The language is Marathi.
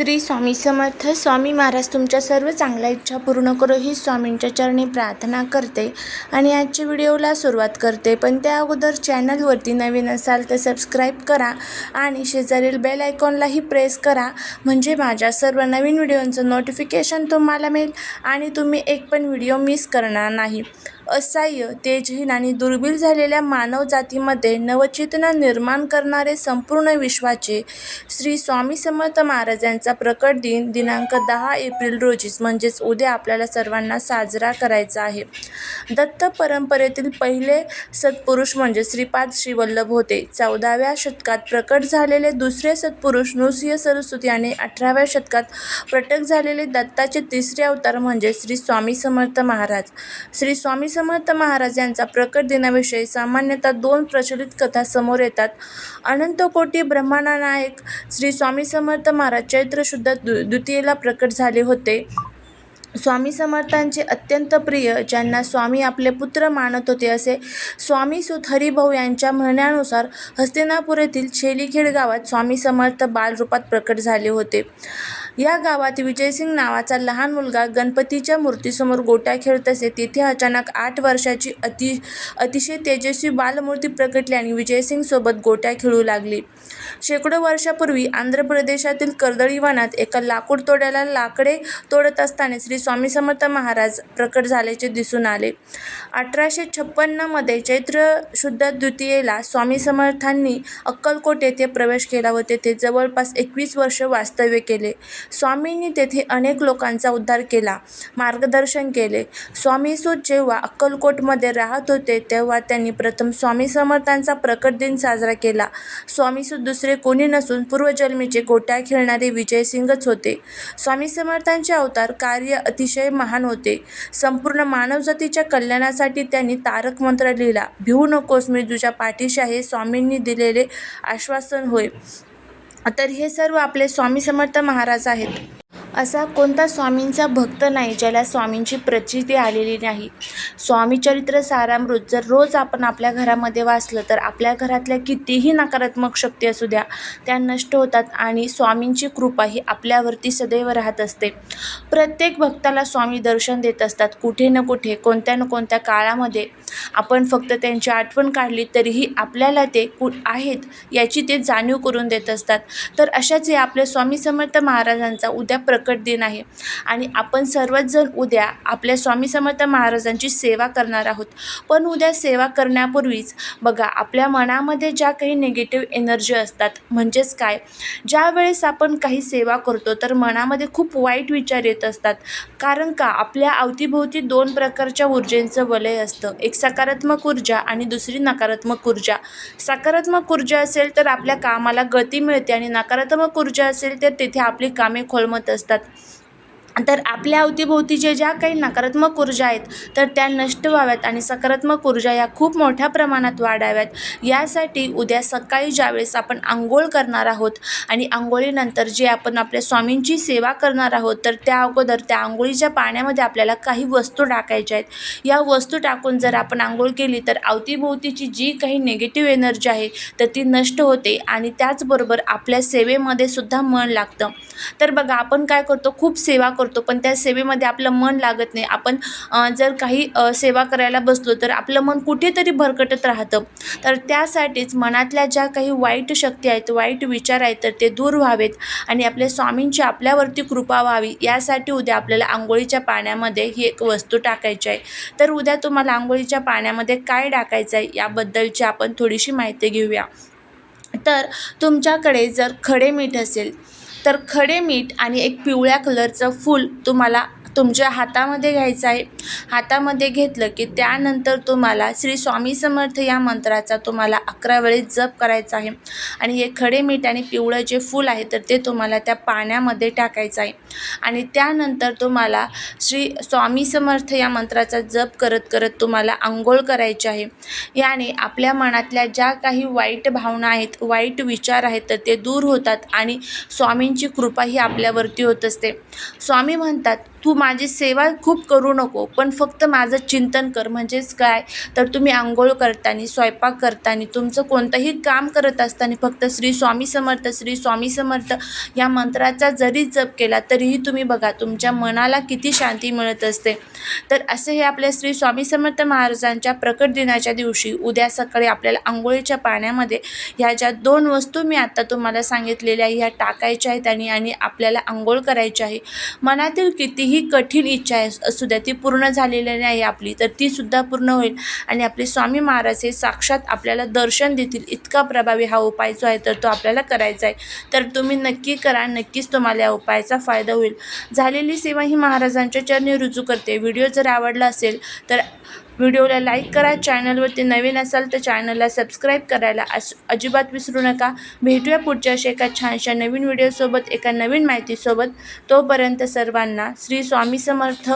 श्री स्वामी समर्थ. स्वामी महाराज तुमच्या सर्व चांगल्या इच्छा पूर्ण करो ही स्वामींच्या चरणी प्रार्थना करते आणि आजच्या व्हिडिओला सुरुवात करते. पण त्या अगोदर चॅनलवरती नवीन असाल तर सबस्क्राईब करा आणि शेजारील बेल आयकॉनलाही प्रेस करा. म्हणजे माझ्या सर्व नवीन व्हिडिओंचं नोटिफिकेशन तुम्हाला मिळेल आणि तुम्ही एक पण व्हिडिओ मिस करणार नाही. असह्य तेजहीन आणि दुर्बीळ झालेल्या मानव जातीमध्ये नवचेतना निर्माण करणारे संपूर्ण विश्वाचे श्री स्वामी समर्थ महाराजांचा प्रकट दिन दिनांक दहा एप्रिल रोजीच म्हणजेच उद्या आपल्याला सर्वांना साजरा करायचा आहे. दत्त परंपरेतील पहिले सत्पुरुष म्हणजे श्रीपाद श्रीवल्लभ होते. चौदाव्या शतकात प्रकट झालेले दुसरे सत्पुरुष नृसिंह सरस्वती आणि अठराव्या शतकात प्रटक झालेले दत्ताचे तिसरे अवतार म्हणजे श्री स्वामी समर्थ महाराज. श्री स्वामी समर्थ महाराज यांचा प्रकट दिनाविषयी सामान्यतः दोन प्रचलित कथा समोर येतात. अनंतकोटी ब्रह्मांडनायक श्री स्वामी समर्थ महाराज चैत्र शुद्ध दु द्वितीयेला प्रकट झाले होते. स्वामी समर्थांचे अत्यंत प्रिय ज्यांना स्वामी आपले पुत्र मानत होते असे स्वामी सुत हरिभाऊ यांच्या म्हणण्यानुसार हस्तिनापूर येथील शेलीखेड गावात स्वामी समर्थ बालरूपात प्रकट झाले होते. या गावात विजयसिंग नावाचा लहान मुलगा गणपतीच्या मूर्तीसमोर गोट्या खेळत असे. तिथे अचानक आठ वर्षाची अति अतिशय तेजस्वी बालमूर्ती प्रकटली आणि विजयसिंगसोबत गोट्या खेळू लागली. शेकडो वर्षापूर्वी आंध्र प्रदेशातील कर्दळी वनात एका लाकूड तोड्याला लाकडे तोडत असताना श्री स्वामी समर्थ महाराज प्रकट झाल्याचे दिसून आले. अठराशे छप्पन्नमध्ये चैत्र शुद्ध द्वितीयेला स्वामी समर्थांनी अक्कलकोट येथे प्रवेश केला व तेथे जवळपास एकवीस वर्ष वास्तव्य केले. स्वामींनी तेथे अनेक लोकांचा उद्धार केला मार्गदर्शन केले. स्वामीसूत जेव्हा अक्कलकोटमध्ये राहत होते तेव्हा त्यांनी प्रथम स्वामी समर्थांचा प्रकट दिन साजरा केला. स्वामीसूत दुसरे कोणी नसून पूर्वजन्मीचे गोट्या खेळणारे विजयसिंगच होते. स्वामी समर्थांचे अवतार कार्य अतिशय महान होते. संपूर्ण मानवजातीच्या कल्याणासाठी त्यांनी तारक मंत्र लिहिला. भिवू नकोस मी तुझ्या पाठीशी आहे स्वामींनी दिलेले आश्वासन होय. तर हे सर्व आपले स्वामी समर्थ महाराज आहेत. असा कोणता स्वामींचा भक्त नाही ज्याला स्वामींची प्रचिती आलेली नाही. स्वामी चरित्र सारामृत जर रोज आपण आपल्या घरामध्ये वाचलं तर आपल्या घरातल्या कितीही नकारात्मक शक्ती असू द्या त्या नष्ट होतात आणि स्वामींची कृपा ही आपल्यावरती सदैव राहत असते. प्रत्येक भक्ताला स्वामी दर्शन देत असतात कुठे ना कुठे कोणत्या ना कोणत्या काळामध्ये. आपण फक्त त्यांची आठवण काढली तरीही आपल्याला ते कु आहेत याची ते जाणीव करून देत असतात. तर अशाच हे आपल्या स्वामी समर्थ महाराजांचा उद्या प्र प्रकट दिन आहे. आणि आपण सर्वच जण उद्या आपल्या स्वामी समर्थ महाराजांची सेवा करणार आहोत. पण उद्या सेवा करण्यापूर्वीच बघा आपल्या मनामध्ये ज्या काही निगेटिव्ह एनर्जी असतात म्हणजेच काय? ज्या वेळेस आपण काही सेवा करतो तर मनामध्ये खूप वाईट विचार येत असतात. कारण का? आपल्या अवतीभोवती दोन प्रकारच्या ऊर्जेचं वलय असतं. एक सकारात्मक ऊर्जा आणि दुसरी नकारात्मक ऊर्जा. सकारात्मक ऊर्जा असेल तर आपल्या कामाला गती मिळते आणि नकारात्मक ऊर्जा असेल तर तिथे आपली कामे खोलमत असतात. असतात तर आपल्या अवतीभोवतीच्या ज्या काही नकारात्मक ऊर्जा आहेत तर त्या नष्ट व्हाव्यात आणि सकारात्मक ऊर्जा या खूप मोठ्या प्रमाणात वाढाव्यात. यासाठी उद्या सकाळी ज्यावेळेस आपण आंघोळ करणार आहोत आणि आंघोळीनंतर जे आपण आपल्या स्वामींची सेवा करणार आहोत तर त्या अगोदर त्या आंघोळीच्या पाण्यामध्ये आपल्याला काही वस्तू टाकायच्या आहेत. या वस्तू टाकून जर आपण आंघोळ केली तर अवतीभोवतीची जी काही निगेटिव्ह एनर्जी आहे तर ती नष्ट होते आणि त्याचबरोबर आपल्या सेवेमध्ये सुद्धा मन लागतं. तर बघा आपण काय करतो? खूप सेवा करतो पण त्या सेवेमध्ये आपलं मन लागत नाही. आपण जर काही सेवा करायला बसलो तर आपलं मन कुठेतरी भरकटत राहतं. तर त्यासाठीच मनातल्या ज्या काही वाईट शक्ती आहेत वाईट विचार आहेत तर ते दूर व्हावेत आणि आपल्या स्वामींची आपल्यावरती कृपा व्हावी. यासाठी उद्या आपल्याला आंघोळीच्या पाण्यामध्ये ही एक वस्तू टाकायची आहे. तर उद्या तुम्हाला आंघोळीच्या पाण्यामध्ये काय टाकायचं आहे याबद्दलची आपण थोडीशी माहिती घेऊया. तर तुमच्याकडे जर खडे मीठ असेल तर खडे मीठ आणि एक पिवळ्या कलरचं फूल तुम्हाला तुमच्या हातामध्ये घ्यायचं आहे. हातामध्ये घेतलं की त्यानंतर तुम्हाला श्री स्वामी समर्थ या मंत्राचा तुम्हाला अकरा वेळेस जप करायचा आहे. आणि हे खडे मीठ आणि पिवळं जे फूल आहे तर ते तुम्हाला त्या पाण्यामध्ये टाकायचं आहे. आणि त्यानंतर तुम्हाला श्री स्वामी समर्थ या मंत्राचा जप करत करत तुम्हाला आंघोळ करायची आहे. याने आपल्या मनातल्या ज्या काही वाईट भावना आहेत वाईट विचार आहेत तर ते दूर होतात आणि स्वामींची कृपा ही आपल्यावरती होत असते. स्वामी म्हणतात तू माझी सेवा खूप करू नको पण फक्त माझं चिंतन कर. म्हणजेच काय? तर तुम्ही आंघोळ करताना स्वयंपाक करताना तुमचं कोणतंही काम करत असताना फक्त श्री स्वामी समर्थ श्री स्वामी समर्थ या मंत्राचा जरी जप केला तरी तरीही तुम्ही बघा तुमच्या मनाला किती शांती मिळत असते. तर असे हे आपल्या श्री स्वामी समर्थ महाराजांच्या प्रकट दिनाच्या दिवशी उद्या सकाळी आपल्याला आंघोळीच्या पाण्यामध्ये ह्या ज्या दोन वस्तू मी आता तुम्हाला सांगितलेल्या ह्या टाकायच्या आहेत आणि आणि आपल्याला आंघोळ करायची आहे. मनातील कितीही कठीण इच्छा आहे असू द्या ती पूर्ण झालेली नाही आपली तर ती सुद्धा पूर्ण होईल. आणि आपले स्वामी महाराज हे साक्षात आपल्याला दर्शन देतील. इतका प्रभावी हा उपाय जो आहे तर तो आपल्याला करायचा आहे. तर तुम्ही नक्की करा नक्कीच तुम्हाला या उपायाचा फायदा होईल. झालेली सेवा ही महाराजांच्या चरणी रुजू करते. व्हिडिओ जर आवडला असेल तर व्हिडिओला लाईक करा. चॅनलवरती नवीन असाल तर चॅनलला सबस्क्राईब करायला अस अजिबात विसरू नका. भेटूया पुढच्या अशा एका छानशा नवीन व्हिडिओसोबत एका नवीन माहितीसोबत. तोपर्यंत सर्वांना श्री स्वामी समर्थ.